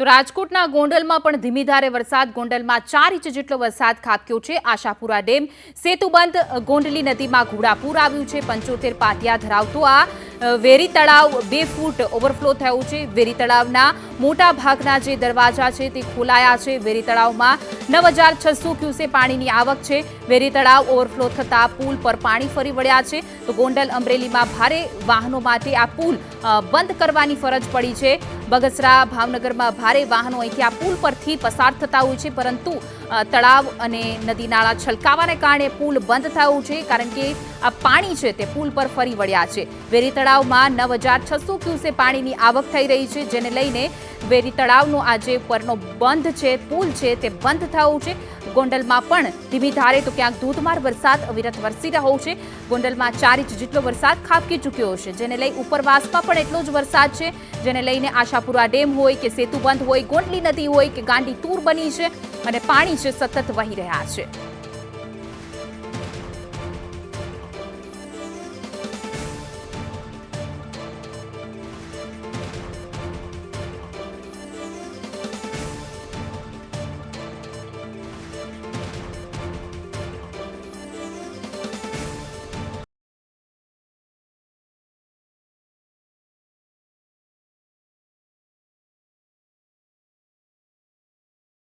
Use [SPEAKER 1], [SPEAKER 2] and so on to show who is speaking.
[SPEAKER 1] તો રાજકોટના ગોંડલમાં પણ ધીમી ધારે વરસાદ. ગોંડલમાં ચાર ઇંચ જેટલો વરસાદ ખાબક્યો છે. આશાપુરા ડેમ, સેતુબંધ, ગોંડલી નદીમાં ઘોડાપૂર આવ્યું છે. પંચોતેર પાટિયા ધરાવતું આ વેરી તળાવ બે ફૂટ ઓવરફ્લો થયું છે. વેરી તળાવના મોટા ભાગના જે દરવાજા છે તે ખોલાયા છે. વેરી તળાવમાં નવ હજાર છસો ક્યુસે પાણીની આવક છે. વેરી તળાવ ઓવરફ્લો થતાં પુલ પર પાણી ફરી વળ્યા છે. તો ગોંડલ અમરેલીમાં ભારે વાહનો માટે આ પુલ બંધ કરવાની ફરજ પડી છે. બગસરા ભાવનગરમાં ભારે વાહનો અહીંથી આ પુલ પરથી પસાર થતા હોય છે, પરંતુ તળાવ અને નદી નાળા છલકાવાને કારણે પુલ બંધ થયું છે, કારણ કે આ પાણી છે તે પુલ પર ફરી વળ્યા છે. વેરી તળાવમાં નવ હજાર છસો ક્યુસે પાણીની આવક થઈ રહી છે, જેને લઈને વેરી તળાવનો આજે પરનો બંધ છે, પુલ છે તે બંધ થયું છે. ગોંડલમાં પણ ધીમી ધારે તો ક્યાંક ધોધમાર વરસાદ અવિરત વરસી રહ્યો છે. ગોંડલમાં ચાર ઇંચ જેટલો વરસાદ ખાબકી ચૂક્યો છે. જેને લઈ ઉપરવાસમાં પણ એટલો જ વરસાદ છે. જેને લઈને આશાપુરા ડેમ હોય કે સેતુબંધ હોય, ગોંડલી નદી હોય કે ગાંડી તૂર બની છે. અને પાણી છે સતત વહી રહ્યા છે.